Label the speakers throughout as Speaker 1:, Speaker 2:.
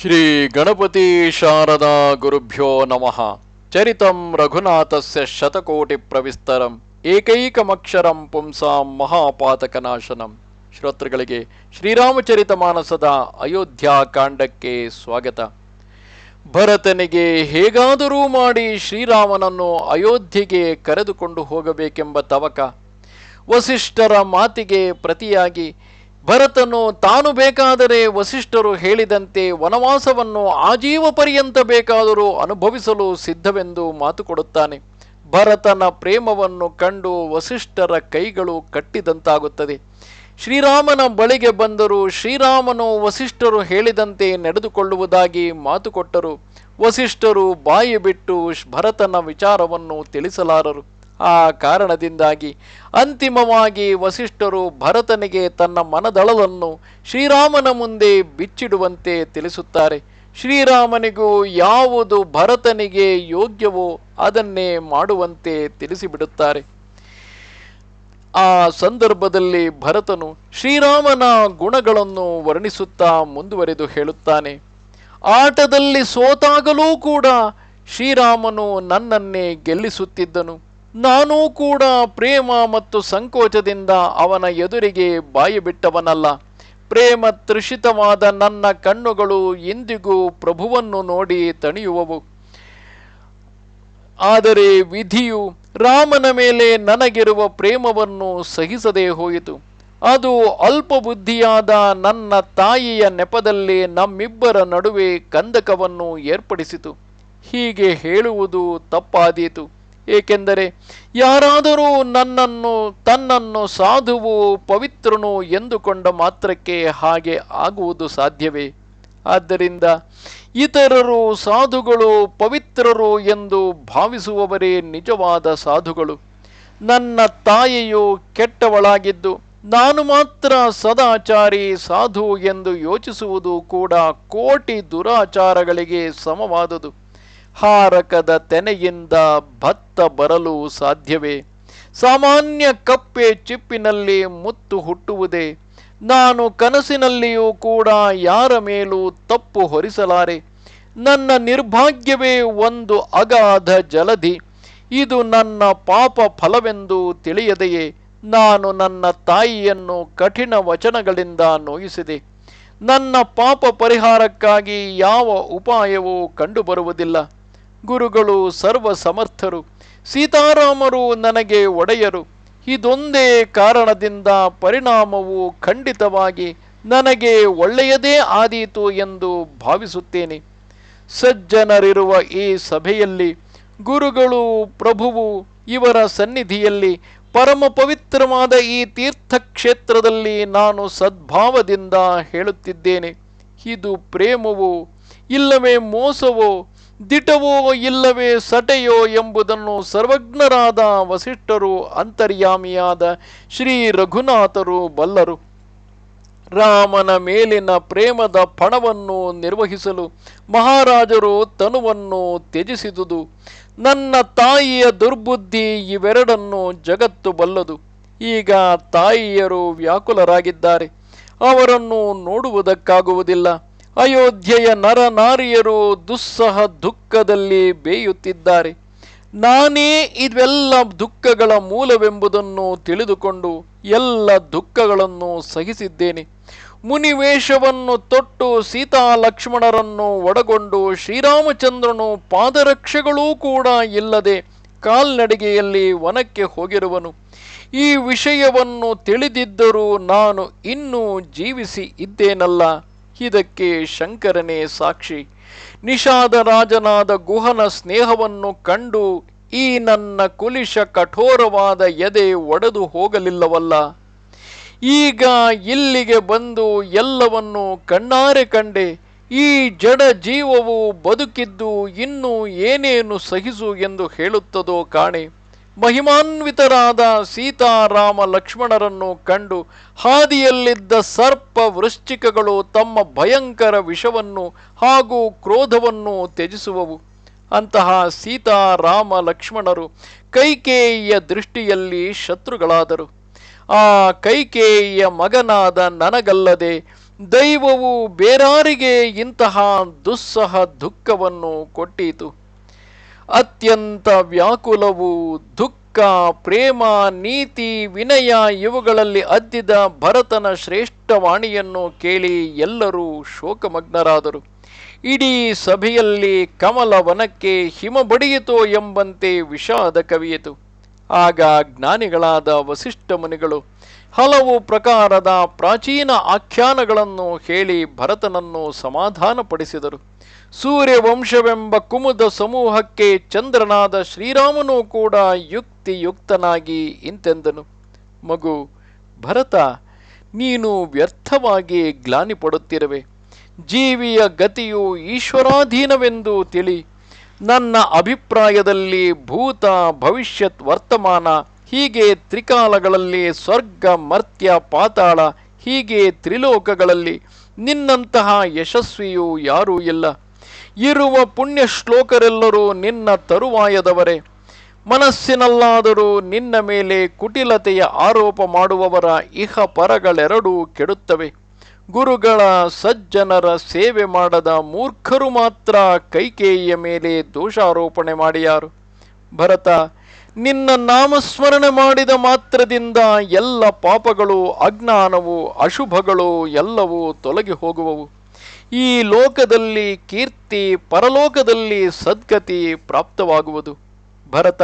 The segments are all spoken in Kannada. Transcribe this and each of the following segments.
Speaker 1: ಶ್ರೀ ಗಣಪತಿ ಶಾರದಾ ಗುರುಭ್ಯೋ ನಮಃ. ಚರಿತಂ ರಘುನಾಥಸ್ಯ ಶತಕೋಟಿ ಪ್ರವಿಸ್ತರಂ, ಏಕೈಕಮಕ್ಷರಂ ಪುಂಸಾಂ ಮಹಾಪಾತಕನಾಶನಂ. ಶ್ರೋತೃಗಳಿಗೆ ಶ್ರೀರಾಮಚರಿತ ಮಾನಸದ ಅಯೋಧ್ಯ ಕಾಂಡಕ್ಕೆ ಸ್ವಾಗತ. ಭರತನಿಗೆ ಹೇಗಾದರೂ ಮಾಡಿ ಶ್ರೀರಾಮನನ್ನು ಅಯೋಧ್ಯೆಗೆ ಕರೆದುಕೊಂಡು ಹೋಗಬೇಕೆಂಬ ತವಕ, ವಸಿಷ್ಠರ ಮಾತಿಗೆ ಪ್ರತಿಯಾಗಿ ಭರತನು ತಾನು ಬೇಕಾದರೆ ವಸಿಷ್ಠರು ಹೇಳಿದಂತೆ ವನವಾಸವನ್ನು ಆಜೀವ ಪರ್ಯಂತ ಬೇಕಾದರೂ ಅನುಭವಿಸಲು ಸಿದ್ಧವೆಂದು ಮಾತು ಕೊಡುತ್ತಾನೆ. ಭರತನ ಪ್ರೇಮವನ್ನು ಕಂಡು ವಸಿಷ್ಠರ ಕೈಗಳು ಕಟ್ಟಿದಂತಾಗುತ್ತದೆ. ಶ್ರೀರಾಮನ ಬಳಿಗೆ ಬಂದರು ಶ್ರೀರಾಮನು ವಸಿಷ್ಠರು ಹೇಳಿದಂತೆ ನಡೆದುಕೊಳ್ಳುವುದಾಗಿ ಮಾತು ಕೊಟ್ಟರು. ವಸಿಷ್ಠರು ಬಾಯಿ ಬಿಟ್ಟು ಭರತನ ವಿಚಾರವನ್ನು ತಿಳಿಸಲಾರರು. ಆ ಕಾರಣದಿಂದಾಗಿ ಅಂತಿಮವಾಗಿ ವಸಿಷ್ಠರು ಭರತನಿಗೆ ತನ್ನ ಮನದಳವನ್ನು ಶ್ರೀರಾಮನ ಮುಂದೆ ಬಿಚ್ಚಿಡುವಂತೆ ತಿಳಿಸುತ್ತಾರೆ. ಶ್ರೀರಾಮನಿಗೂ ಯಾವುದು ಭರತನಿಗೆ ಯೋಗ್ಯವೋ ಅದನ್ನೇ ಮಾಡುವಂತೆ ತಿಳಿಸಿಬಿಡುತ್ತಾರೆ. ಆ ಸಂದರ್ಭದಲ್ಲಿ ಭರತನು ಶ್ರೀರಾಮನ ಗುಣಗಳನ್ನು ವರ್ಣಿಸುತ್ತಾ ಮುಂದುವರೆದು ಹೇಳುತ್ತಾನೆ. ಆಟದಲ್ಲಿ ಸೋತಾಗಲೂ ಕೂಡ ಶ್ರೀರಾಮನು ನನ್ನನ್ನೇ ಗೆಲ್ಲಿಸುತ್ತಿದ್ದನು. ನಾನೂ ಕೂಡ ಪ್ರೇಮ ಮತ್ತು ಸಂಕೋಚದಿಂದ ಅವನ ಎದುರಿಗೆ ಬಾಯಿ ಬಿಟ್ಟವನಲ್ಲ ಪ್ರೇಮ ತೃಷಿತವಾದ ನನ್ನ ಕಣ್ಣುಗಳು ಎಂದಿಗೂ ಪ್ರಭುವನ್ನು ನೋಡಿ ತಣಿಯುವವು. ಆದರೆ ವಿಧಿಯು ರಾಮನ ಮೇಲೆ ನನಗಿರುವ ಪ್ರೇಮವನ್ನು ಸಹಿಸದೆ ಹೋಯಿತು. ಅದು ಅಲ್ಪ ಬುದ್ಧಿಯಾದ ನನ್ನ ತಾಯಿಯ ನೆಪದಲ್ಲಿ ನಮ್ಮಿಬ್ಬರ ನಡುವೆ ಕಂದಕವನ್ನು ಏರ್ಪಡಿಸಿತು. ಹೀಗೆ ಹೇಳುವುದು ತಪ್ಪಾದೀತು. ಏಕೆಂದರೆ ಯಾರಾದರೂ ನನ್ನನ್ನು, ತನ್ನನ್ನು ಸಾಧುವು, ಪವಿತ್ರನು ಎಂದುಕೊಂಡ ಮಾತ್ರಕ್ಕೆ ಹಾಗೆ ಆಗುವುದು ಸಾಧ್ಯವೇ? ಆದ್ದರಿಂದ ಇತರರು ಸಾಧುಗಳು ಪವಿತ್ರರು ಎಂದು ಭಾವಿಸುವವರೇ ನಿಜವಾದ ಸಾಧುಗಳು. ನನ್ನ ತಾಯಿಯು ಕೆಟ್ಟವಳಾಗಿದ್ದು, ನಾನು ಮಾತ್ರ ಸದಾಚಾರಿ ಸಾಧು ಎಂದು ಯೋಚಿಸುವುದು ಕೂಡ ಕೋಟಿ ದುರಾಚಾರಗಳಿಗೆ ಸಮವಾದುದು. ಹಾರಕದ ತೆನೆಯಿಂದ ಭತ್ತ ಬರಲು ಸಾಧ್ಯವೇ? ಸಾಮಾನ್ಯ ಕಪ್ಪೆ ಚಿಪ್ಪಿನಲ್ಲಿ ಮುತ್ತು ಹುಟ್ಟುವುದೇ? ನಾನು ಕನಸಿನಲ್ಲಿಯೂ ಕೂಡ ಯಾರ ಮೇಲೂ ತಪ್ಪು ಹೊರಿಸಲಾರೆ? ನನ್ನ ನಿರ್ಭಾಗ್ಯವೇ ಒಂದು ಅಗಾಧ ಜಲಧಿ. ಇದು ನನ್ನ ಪಾಪ ಫಲವೆಂದು ತಿಳಿಯದೆಯೇ? ನಾನು ನನ್ನ ತಾಯಿಯನ್ನು ಕಠಿಣ ವಚನಗಳಿಂದ ನೋಯಿಸಿದೆ. ನನ್ನ ಪಾಪ ಪರಿಹಾರಕ್ಕಾಗಿ ಯಾವ ಉಪಾಯವೂ ಕಂಡುಬರುವುದಿಲ್ಲ. ಗುರುಗಳು, ಸರ್ವ ಸಮರ್ಥರು, ಸೀತಾರಾಮರು ನನಗೆ ಒಡೆಯರು. ಇದೊಂದೇ ಕಾರಣದಿಂದ ಪರಿಣಾಮವು ಖಂಡಿತವಾಗಿ ನನಗೆ ಒಳ್ಳೆಯದೇ ಆದೀತು ಎಂದು ಭಾವಿಸುತ್ತೇನೆ. ಸಜ್ಜನರಿರುವ ಈ ಸಭೆಯಲ್ಲಿ ಗುರುಗಳು, ಪ್ರಭುವು ಇವರ ಸನ್ನಿಧಿಯಲ್ಲಿ ಪರಮ ಪವಿತ್ರವಾದ ಈ ತೀರ್ಥಕ್ಷೇತ್ರದಲ್ಲಿ ನಾನು ಸದ್ಭಾವದಿಂದ ಹೇಳುತ್ತಿದ್ದೇನೆ. ಇದು ಪ್ರೇಮವೋ, ಇಲ್ಲವೇ ಮೋಸವೋ ದಿಟವೋ ಇಲ್ಲವೇ ಸಟೆಯೋ ಎಂಬುದನ್ನು ಸರ್ವಜ್ಞರಾದ ವಸಿಷ್ಠರು ಅಂತರ್ಯಾಮಿಯಾದ ಶ್ರೀ ರಘುನಾಥರು ಬಲ್ಲರು. ರಾಮನ ಮೇಲಿನ ಪ್ರೇಮದ ಪಣವನ್ನು ನಿರ್ವಹಿಸಲು ಮಹಾರಾಜರು ತನುವನ್ನು ತ್ಯಜಿಸಿದುದು. ನನ್ನ ತಾಯಿಯ ದುರ್ಬುದ್ಧಿ ಇವೆರಡನ್ನು ಜಗತ್ತು ಬಲ್ಲದು. ಈಗ ತಾಯಿಯರು ವ್ಯಾಕುಲರಾಗಿದ್ದಾರೆ. ಅವರನ್ನು ನೋಡುವುದಕ್ಕಾಗುವುದಿಲ್ಲ. ಅಯೋಧ್ಯೆಯ ನರ ನಾರಿಯರು ದುಸ್ಸಹ ದುಃಖದಲ್ಲಿ ಬೇಯುತ್ತಿದ್ದಾರೆ. ನಾನೇ ಇವೆಲ್ಲ ದುಃಖಗಳ ಮೂಲವೆಂಬುದನ್ನು ತಿಳಿದುಕೊಂಡು ಎಲ್ಲ ದುಃಖಗಳನ್ನು ಸಹಿಸಿದ್ದೇನೆ. ಮುನಿವೇಷವನ್ನು ತೊಟ್ಟು ಸೀತಾ ಲಕ್ಷ್ಮಣರನ್ನು ಒಡಗೊಂಡು ಶ್ರೀರಾಮಚಂದ್ರನು ಪಾದರಕ್ಷೆಗಳೂ ಕೂಡ ಇಲ್ಲದೆ ಕಾಲ್ನಡಿಗೆಯಲ್ಲಿ ವನಕ್ಕೆ ಹೋಗಿರುವನು. ಈ ವಿಷಯವನ್ನು ತಿಳಿದಿದ್ದರೂ ನಾನು ಇನ್ನೂ ಜೀವಿಸಿ ಇದ್ದೇನಲ್ಲ. ಇದಕ್ಕೆ ಶಂಕರನೇ ಸಾಕ್ಷಿ. ನಿಷಾದ ರಾಜನಾದ ಗುಹನ ಸ್ನೇಹವನ್ನು ಕಂಡು ಈ ನನ್ನ ಕುಲಿಶ ಕಠೋರವಾದ ಎದೆ ಒಡೆದು ಹೋಗಲಿಲ್ಲವಲ್ಲ. ಈಗ ಇಲ್ಲಿಗೆ ಬಂದು ಎಲ್ಲವನ್ನು ಕಣ್ಣಾರೆ ಕಂಡೆ. ಈ ಜಡ ಜೀವವು ಬದುಕಿದ್ದು ಇನ್ನೂ ಏನೇನು ಸಹಿಸು ಎಂದು ಹೇಳುತ್ತದೋ ಕಾಣೆ. ಮಹಿಮಾನ್ವಿತರಾದ ಸೀತಾರಾಮ ಲಕ್ಷ್ಮಣರನ್ನು ಕಂಡು ಹಾದಿಯಲ್ಲಿದ್ದ ಸರ್ಪ ವೃಶ್ಚಿಕಗಳು ತಮ್ಮ ಭಯಂಕರ ವಿಷವನ್ನು ಹಾಗೂ ಕ್ರೋಧವನ್ನು ತ್ಯಜಿಸುವವು. ಅಂತಹ ಸೀತಾರಾಮ ಲಕ್ಷ್ಮಣರು ಕೈಕೇಯಿಯ ದೃಷ್ಟಿಯಲ್ಲಿ ಶತ್ರುಗಳಾದರು. ಆ ಕೈಕೇಯಿಯ ಮಗನಾದ ನನಗಲ್ಲದೆ ದೈವವು ಬೇರಾರಿಗೆ ಇಂತಹ ದುಸ್ಸಹ ದುಃಖವನ್ನು ಕೊಟ್ಟೀತು. ಅತ್ಯಂತ ವ್ಯಾಕುಲವು, ದುಃಖ, ಪ್ರೇಮ, ನೀತಿ, ವಿನಯ ಇವುಗಳಲ್ಲಿ ಅದ್ದಿದ ಭರತನ ಶ್ರೇಷ್ಠ ವಾಣಿಯನ್ನು ಕೇಳಿ ಎಲ್ಲರೂ ಶೋಕಮಗ್ನರಾದರು. ಇಡೀ ಸಭೆಯಲ್ಲಿ ಕಮಲ ವನಕ್ಕೆ ಹಿಮ ಬಡಿಯಿತು ಎಂಬಂತೆ ವಿಷಾದ ಕವಿಯಿತು. ಆಗ ಜ್ಞಾನಿಗಳಾದ ವಸಿಷ್ಠ ಮುನಿಗಳು ಹಲವು ಪ್ರಕಾರದ ಪ್ರಾಚೀನ ಆಖ್ಯಾನಗಳನ್ನು ಹೇಳಿ ಭರತನನ್ನು ಸಮಾಧಾನಪಡಿಸಿದರು. ಸೂರ್ಯವಂಶವೆಂಬ ಕುಮುದ ಸಮೂಹಕ್ಕೆ ಚಂದ್ರನಾದ ಶ್ರೀರಾಮನೂ ಕೂಡ ಯುಕ್ತಿಯುಕ್ತನಾಗಿ ಇಂತೆಂದನು. ಮಗು, ಭರತ, ನೀನು ವ್ಯರ್ಥವಾಗಿ ಗ್ಲಾನಿ ಪಡುತ್ತಿರುವೆ. ಜೀವಿಯ ಗತಿಯು ಈಶ್ವರಾಧೀನವೆಂದು ತಿಳಿ. ನನ್ನ ಅಭಿಪ್ರಾಯದಲ್ಲಿ ಭೂತ ಭವಿಷ್ಯತ್ ವರ್ತಮಾನ ಹೀಗೆ ತ್ರಿಕಾಲಗಳಲ್ಲಿ ಸ್ವರ್ಗ, ಮರ್ತ್ಯ, ಪಾತಾಳ, ಹೀಗೆ ತ್ರಿಲೋಕಗಳಲ್ಲಿ ನಿನ್ನಂತಹ ಯಶಸ್ವಿಯು ಯಾರೂ ಇಲ್ಲ. ಇರುವ ಪುಣ್ಯ ಶ್ಲೋಕರೆಲ್ಲರೂ ನಿನ್ನ ತರುವಾಯದವರೇ. ಮನಸ್ಸಿನಲ್ಲಾದರೂ ನಿನ್ನ ಮೇಲೆ ಕುಟಿಲತೆಯ ಆರೋಪ ಮಾಡುವವರ ಇಹ ಪರಗಳೆರಡೂ ಕೆಡುತ್ತವೆ. ಗುರುಗಳ ಸಜ್ಜನರ ಸೇವೆ ಮಾಡದ ಮೂರ್ಖರು ಮಾತ್ರ ಕೈಕೇಯಿಯ ಮೇಲೆ ದೋಷಾರೋಪಣೆ ಮಾಡಿಯಾರು. ಭರತ ನಿನ್ನ ನಾಮಸ್ಮರಣೆ ಮಾಡಿದ ಮಾತ್ರದಿಂದ ಎಲ್ಲ ಪಾಪಗಳು, ಅಜ್ಞಾನವು, ಅಶುಭಗಳು ಎಲ್ಲವೂ ತೊಲಗಿ ಹೋಗುವವು. ಈ ಲೋಕದಲ್ಲಿ ಕೀರ್ತಿ, ಪರಲೋಕದಲ್ಲಿ ಸದ್ಗತಿ ಪ್ರಾಪ್ತವಾಗುವುದು. ಭರತ,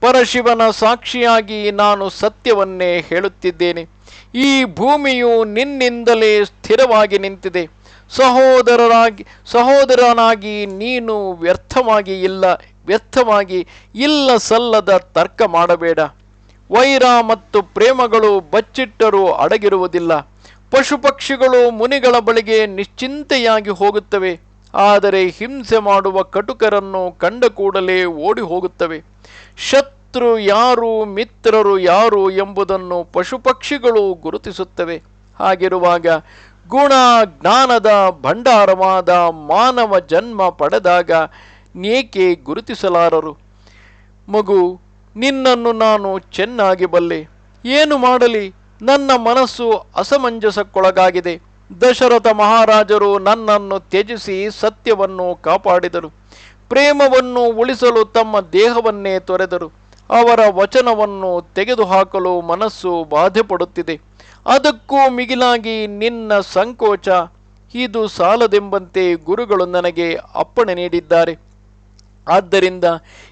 Speaker 1: ಪರಶಿವನ ಸಾಕ್ಷಿಯಾಗಿ ನಾನು ಸತ್ಯವನ್ನೇ ಹೇಳುತ್ತಿದ್ದೇನೆ. ಈ ಭೂಮಿಯು ನಿನ್ನಿಂದಲೇ ಸ್ಥಿರವಾಗಿ ನಿಂತಿದೆ. ಸಹೋದರರಾಗಿ, ಸಹೋದರನಾಗಿ ನೀನು ವ್ಯರ್ಥವಾಗಿ ಇಲ್ಲ ವ್ಯರ್ಥವಾಗಿ ಇಲ್ಲ ಸಲ್ಲದ ತರ್ಕ ಮಾಡಬೇಡ. ವೈರ ಮತ್ತು ಪ್ರೇಮಗಳು ಬಚ್ಚಿಟ್ಟರೂ ಅಡಗಿರುವುದಿಲ್ಲ. ಪಶು ಪಕ್ಷಿಗಳು ಮುನಿಗಳ ಬಳಿಗೆ ನಿಶ್ಚಿಂತೆಯಾಗಿ ಹೋಗುತ್ತವೆ. ಆದರೆ ಹಿಂಸೆ ಮಾಡುವ ಕಟುಕರನ್ನು ಕಂಡ ಕೂಡಲೇ ಓಡಿ ಹೋಗುತ್ತವೆ. ಶತ್ರು ಯಾರು, ಮಿತ್ರರು ಯಾರು ಎಂಬುದನ್ನು ಪಶು ಪಕ್ಷಿಗಳು ಗುರುತಿಸುತ್ತವೆ. ಹಾಗಿರುವಾಗ ಗುಣ ಜ್ಞಾನದ ಭಂಡಾರವಾದ ಮಾನವ ಜನ್ಮ ಪಡೆದಾಗ ನೇಕೆ ಗುರುತಿಸಲಾರರು? ಮಗು, ನಿನ್ನನ್ನು ನಾನು ಚೆನ್ನಾಗಿ ಬಲ್ಲೆ. ಏನು ಮಾಡಲಿ? ನನ್ನ ಮನಸ್ಸು ಅಸಮಂಜಸಕ್ಕೊಳಗಾಗಿದೆ. ದಶರಥ ಮಹಾರಾಜರು ನನ್ನನ್ನು ತ್ಯಜಿಸಿ ಸತ್ಯವನ್ನು ಕಾಪಾಡಿದರು. ಪ್ರೇಮವನ್ನು ಉಳಿಸಲು ತಮ್ಮ ದೇಹವನ್ನೇ ತೊರೆದರು. ಅವರ ವಚನವನ್ನು ತೆಗೆದುಹಾಕಲು ಮನಸ್ಸು ಬಾಧೆ ಪಡುತ್ತಿದೆ ಅದಕ್ಕೂ ಮಿಗಿಲಾಗಿ ನಿನ್ನ ಸಂಕೋಚ, ಇದು ಸಾಲದೆಂಬಂತೆ ಗುರುಗಳು ನನಗೆ ಅಪ್ಪಣೆ ನೀಡಿದ್ದಾರೆ. ಆದ್ದರಿಂದ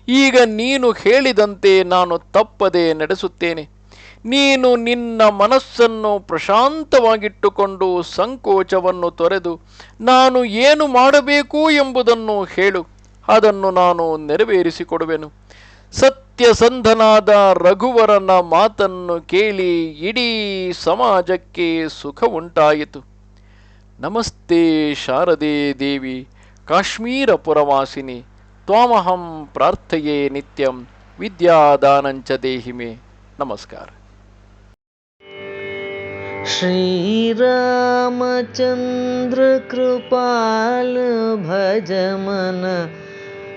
Speaker 1: ಈಗ ನೀನು ಹೇಳಿದಂತೆ ನಾನು ತಪ್ಪದೆ ನಡೆಸುತ್ತೇನೆ. ನೀನು ನಿನ್ನ ಮನಸ್ಸನ್ನು ಪ್ರಶಾಂತವಾಗಿಟ್ಟುಕೊಂಡು ಸಂಕೋಚವನ್ನು ತೊರೆದು ನಾನು ಏನು ಮಾಡಬೇಕು ಎಂಬುದನ್ನು ಹೇಳು. ಅದನ್ನು ನಾನು ನೆರವೇರಿಸಿಕೊಡುವೆನು. ಸತ್ಯಸಂಧನಾದ ರಘುವರನ ಮಾತನ್ನು ಕೇಳಿ ಇಡೀ ಸಮಾಜಕ್ಕೆ ಸುಖ ಉಂಟಾಯಿತು ನಮಸ್ತೆ ಶಾರದೆ ದೇವಿ, ಕಾಶ್ಮೀರ ಪುರವಾಸಿನಿ.
Speaker 2: त्वामहं प्रार्थये नित्यं विद्यादानञ्च देहि मे। नमस्कार। श्रीरामचन्द्रकृपालभजम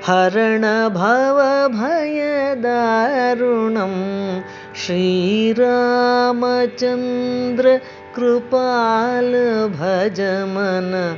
Speaker 2: हरणभवभयदारुणं श्रीरामचन्द्रकृपाल भजमन